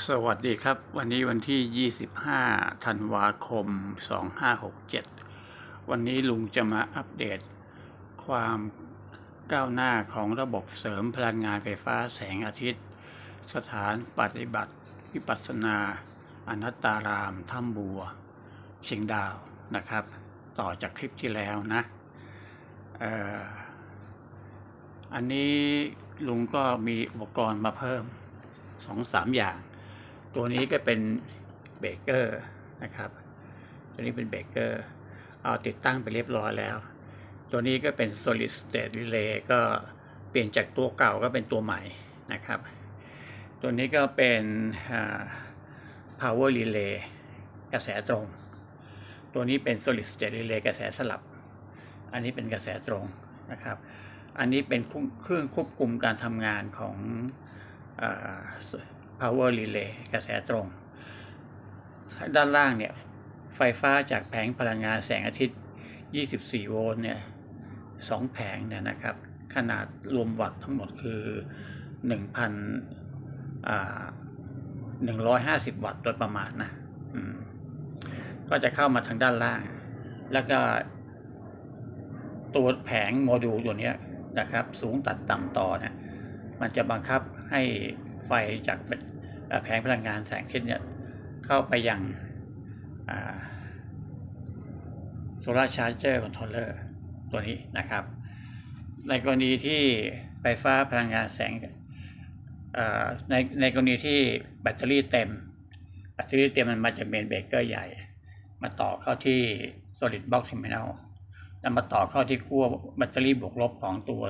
สวัสดีครับ วันนี้วันที่ 25 ธันวาคม 2567 วันนี้ลุงจะมาอัปเดต ความก้าวหน้าของระบบเสริมพลังงานไฟฟ้าแสงอาทิตย์ สถานปฏิบัติวิปัสสนา อนัตตารามถ้ำบัว เชียงดาวนะครับ ต่อจากคลิปที่แล้วนะอออันนี้ลุงก็มีอุปกรณ์มาเพิ่มสองสามอย่าง ตัวนี้ก็เป็นเบรกเกอร์นะครับ ตัวนี้เป็นเบรกเกอร์ เอาติดตั้งไปเรียบร้อยแล้ว ตัวนี้ก็เป็น solid state relay ก็เปลี่ยนจากตัวเก่าก็เป็นตัวใหม่นะครับ ตัวนี้ก็เป็น power relay กระแสตรง ตัวนี้เป็น solid state relay กระแสสลับ อันนี้เป็นกระแสตรงนะครับ อันนี้เป็นเครื่องควบคุมการทำงานของ power relay กระแสตรง ด้านล่างเนี่ย ไฟฟ้าจากแผงพลังงานแสงอาทิตย์ 24 โวลต์เนี่ยสองแผงเนี่ยนะครับ ขนาดรวมวัตต์ทั้งหมดคือ 1,000อ่า150 วัตต์โดยประมาณนะก็จะเข้ามาทางด้านล่าง แล้วก็ ตัวแผงโมดูลตัวเนี้ยนะครับ สูงตัดต่ำต่อเนี่ยมันจะบังคับให้ไฟจากเอ่อ แผงพลังงานแสงอาทิตย์เนี่ยเข้าไปยังโซลาร์ชาร์เจอร์คอนโทรลเลอร์ตัวนี้นะครับ ในกรณีที่ไฟฟ้าพลังงานแสงในในกรณีที่แบตเตอรี่เต็ม แบตเตอรี่เต็มมันมาจากเมนเบรกเกอร์ใหญ่ มาต่อเข้าที่ solid box terminal แล้วมาต่อเข้าที่ขั้วแบตเตอรี่บวกลบของตัว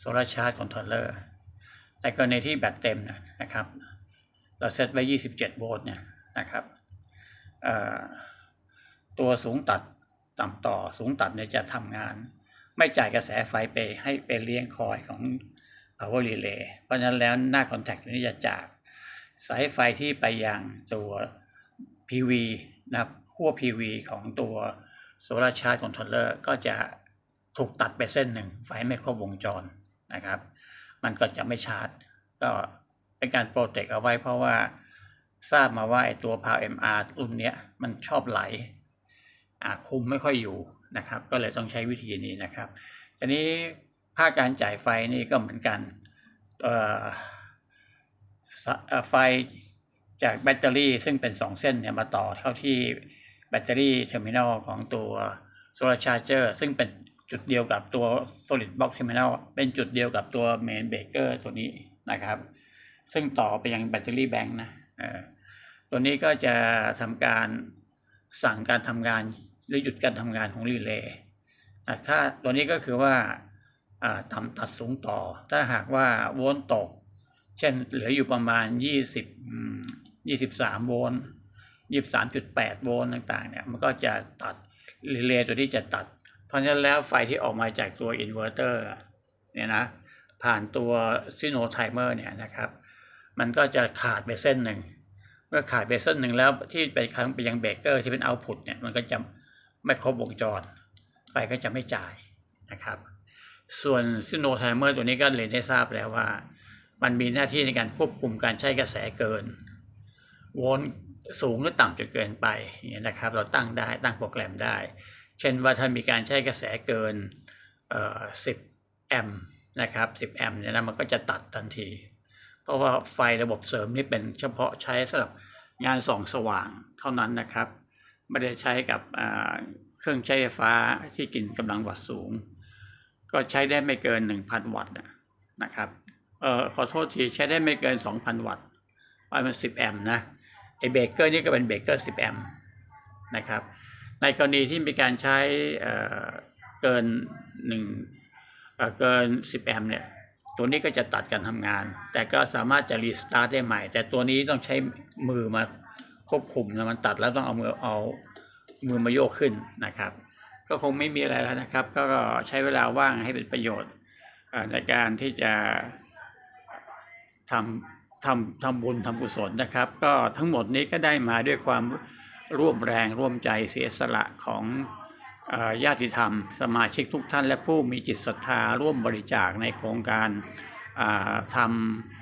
solar charge controller แต่กรณีที่แบตเต็มนะครับ เราเซตไว้ 27 โวลต์เนี่ยนะครับตัวสูงตัดต่ำต่อสูงตัดเนี่ยจะทำงาน ไม่จ่ายกระแสไฟไปให้ไปเลี้ยงคอยของ power relay เพราะฉะนั้นแล้วหน้า contact นี้จะจากสายไฟที่ไปยังตัว PV นะครับขั้ว PV ของตัว Solar Charge Controller ก็จะถูกตัดไปเส้นหนึ่งไฟไม่ครบวงจรนะครับ มันก็จะไม่ชาร์จ ก็ เป็นการโปรเทคเอาไว้เพราะว่าทราบมาว่าไอ้ตัว Power MR รุ่นเนี้ยมันชอบไหลคุมไม่ค่อยอยู่นะครับ ก็เลยต้องใช้วิธีนี้นะครับทีนี้ภาคการจ่ายไฟนี่ก็เหมือนกันไฟจากแบตเตอรี่ซึ่งเป็น 2 เส้นเนี่ยมาต่อเข้าที่แบตเตอรี่เทอร์มินอลของตัว Solar Charger ซึ่งเป็นจุดเดียวกับตัว Solid Box Terminal เป็นจุดเดียวกับตัว Main Breaker ตัวนี้นะครับ ซึ่งต่อไปยังแบตเตอรี่แบงค์นะตัวนี้ก็จะทำการสั่งการทำงานหรือหยุดการทำงานของรีเลย์อะถ้าตัวนี้ก็คือว่าอ่าทำตัดสูงต่อ ถ้าหากว่าโวลต์ตก เช่นเหลืออยู่ประมาณ 20 23 โวลต์23.8 โวลต์ต่างๆเนี่ยมันก็จะตัดรีเลย์ตัวที่จะตัด เพราะฉะนั้นแล้วไฟที่ออกมาจากตัวอินเวอร์เตอร์เนี่ยนะผ่านตัวซิโนไทเมอร์เนี่ยนะครับ มันก็จะขาดไปเส้นหนึ่ง เมื่อขาดไปเส้นหนึ่งแล้วที่ไปครั้งไปยังเบรกเกอร์ที่เป็นเอาพุตเนี่ยมันก็จะไม่ครบวงจร ไฟก็จะไม่จ่ายนะครับ ส่วนซิโนไทเมอร์ตัวนี้ก็เรียนให้ทราบแล้วว่า มันมีหน้าที่ในการควบคุมการใช้กระแสเกิน โวลต์สูงหรือต่ำจนเกินไปอย่างนี้ยนะครับ เราตั้งได้ตั้งโปรแกรมได้ เช่นว่าถ้ามีการใช้กระแสเกินเอ่อ10 แอมป์นะครับ 10 แอมป์เนี่ยนะมันก็จะตัดทันที ราะว่าไฟระบบเสริมนี่เป็นเฉพาะใช้สำหรับงานส่องสว่างเท่านั้นนะครับ ไม่ได้ใช้กับเครื่องใช้ไฟฟ้าที่กินกำลังวัตต์สูง ก็ใช้ได้ไม่เกิน 1,000 วัตต์นะครับเออขอโทษทีใช้ได้ไม่เกิน 2,000 วัตต์ประมาณ10 แอมป์นะไอเบรเกอร์นี่ก็เป็นเบรเกอร์ 10 แอมป์นะครับ ในกรณีที่มีการใช้เเกิน1เอ่อเกิน 10 แอมป์เนี่ย ตัวนี้ก็จะตัดการทำงาน แต่ก็สามารถจะรีสตาร์ทได้ใหม่ แต่ตัวนี้ต้องใช้มือมาควบคุมนะมันตัดแล้วต้องเอามือเอามือมาโยกขึ้นนะครับ ก็คงไม่มีอะไรแล้วนะครับ ก็ใช้เวลาว่างให้เป็นประโยชน์ในการที่จะทำทำทำบุญทำกุศลนะครับ ก็ทั้งหมดนี้ก็ได้มาด้วยความร่วมแรงร่วมใจเสียสละของ ญาติธรรม สมาชิกทุกท่านและผู้มีจิตศรัทธาร่วมบริจาคในโครงการท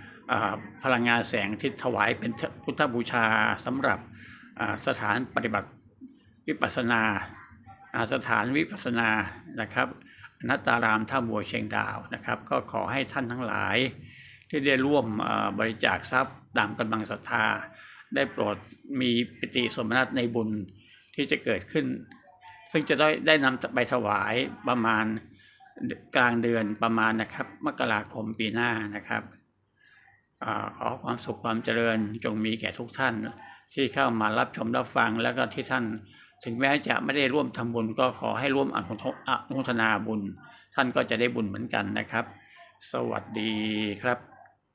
ำพลังงานแสงที่ถวายเป็นพุทธบูชาสำหรับสถานปฏิบัติวิปัสนาสถานวิปัสนานะครับนัตตารามท่าบัวเชียงดาวนะครับ ก็ขอให้ท่านทั้งหลายที่ได้ร่วมบริจาคทรัพย์ตามกำลังศรัทธา ได้โปรดมีปิติสมนัตในบุญที่จะเกิดขึ้น ซึ่งจะได้ได้นำไปถวายประมาณกลางเดือนประมาณนะครับ มกราคมปีหน้านะครับขอความสุขความเจริญจงมีแก่ทุกท่านที่เข้ามารับชมรับฟังแล้วก็ที่ท่าน ถึงแม้จะไม่ได้ร่วมทำบุญก็ขอให้ร่วมอนุโทอนุโมทนาบุญ ท่านก็จะได้บุญเหมือนกันนะครับ สวัสดีครับ